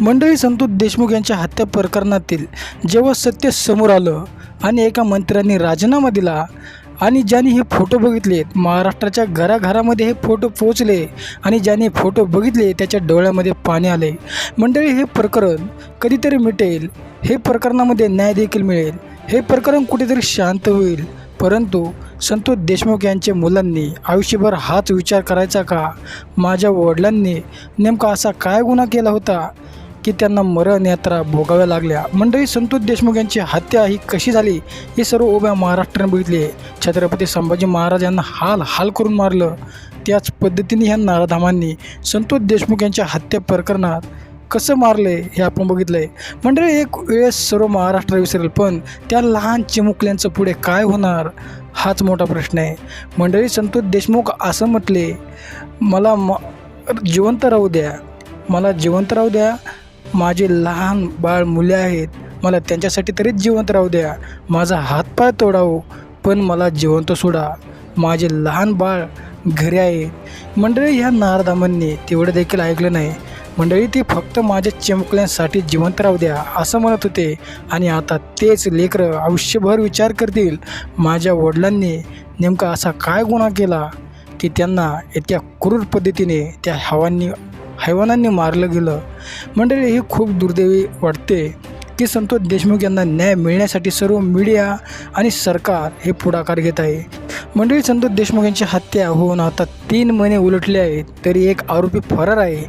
मंडळी संतोष देशमुख यांच्या हत्या प्रकरणातील जेव्हा सत्य समोर आलं आणि एका मंत्र्यांनी राजीनामा दिला आणि ज्यांनी हे फोटो बघितलेत महाराष्ट्राच्या घराघरामध्ये हे फोटो पोचले आणि ज्यांनी फोटो बघितले त्याच्या डोळ्यामध्ये पाणी आले. मंडळी हे प्रकरण कधीतरी मिटेल हे प्रकरणामध्ये न्याय देखील मिळेल हे प्रकरण कुठेतरी शांत होईल. परंतु संतोष देशमुख यांच्या मुलांनी आयुष्यभर हाच विचार करायचा का? माझ्या वडिलांनी नेमका असा काय गुन्हा केला होता? की त्यांना मरण यात्रा भोगाव्या लागल्या. मंडळी संतोष देशमुख यांची हत्या ही कशी झाली? हे सर्व उभ्या महाराष्ट्राने बघितले. छत्रपती संभाजी महाराज यांना हाल हाल करून मारलं. त्याच पद्धतीने ह्या नाराधामांनी संतोष देशमुख यांच्या हत्या प्रकरणात कसं मारले हे आपण बघितलं आहे मंडळी एक वेळेस सर्व महाराष्ट्र विसरेल पण त्या लहान चिमुकल्यांचं पुढे काय होणार? हाच मोठा प्रश्न आहे. मंडळी संतोष देशमुख असं म्हटले मला म जिवंत राहू द्या. मला जिवंत राहू द्या. माझे लहान बाळ मुले आहेत. मला त्यांच्यासाठी तरीच जिवंत राहू द्या. माझा हातपाय तोडावो पण मला जिवंत सोडा. माझे लहान बाळ घरी आहे. मंडळी ह्या नारदामांनी तेवढं देखील ऐकलं नाही. मंडळी ती फक्त माझ्या चिमकल्यांसाठी जिवंत राहू द्या असं म्हणत होते. आणि आता तेच लेकरं आयुष्यभर विचार करतील माझ्या वडिलांनी नेमका असा काय गुन्हा केला? की त्यांना इतक्या क्रूर पद्धतीने त्या हवांनी हैवानांनी मारलं गेलं. मंडळी ही खूप दुर्दैवी वाटते की संतोष देशमुख यांना न्याय मिळण्यासाठी सर्व मीडिया आणि सरकार हे पुढाकार घेत आहे. मंडळी संतोष देशमुख यांची हत्या होऊन आता तीन महिने उलटले आहेत तरी एक आरोपी फरार आहे.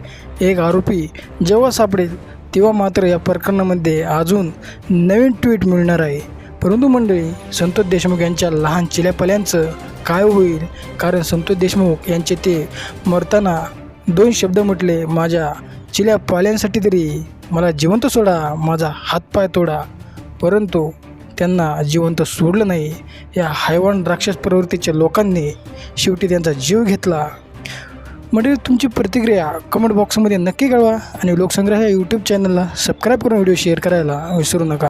एक आरोपी जेव्हा सापडेल तेव्हा मात्र या प्रकरणामध्ये अजून नवीन ट्विट मिळणार आहे. परंतु मंडळी संतोष देशमुख यांच्या लहान चिल्यापल्यांचं काय होईल? कारण संतोष देशमुख यांचे ते मरताना दोन शब्द म्हटले माझ्या चिल्या पाल्यांसाठी तरी मला जिवंत सोडा माझा हातपाय तोडा. परंतु त्यांना जिवंत सोडलं नाही. या हैवान राक्षस प्रवृत्तीच्या लोकांनी शेवटी त्यांचा जीव घेतला. म्हणजे तुमची प्रतिक्रिया कमेंट बॉक्समध्ये नक्की कळवा आणि लोकसंग्रह या यूट्यूब चॅनलला सबस्क्राईब करून व्हिडिओ शेअर करायला विसरू नका.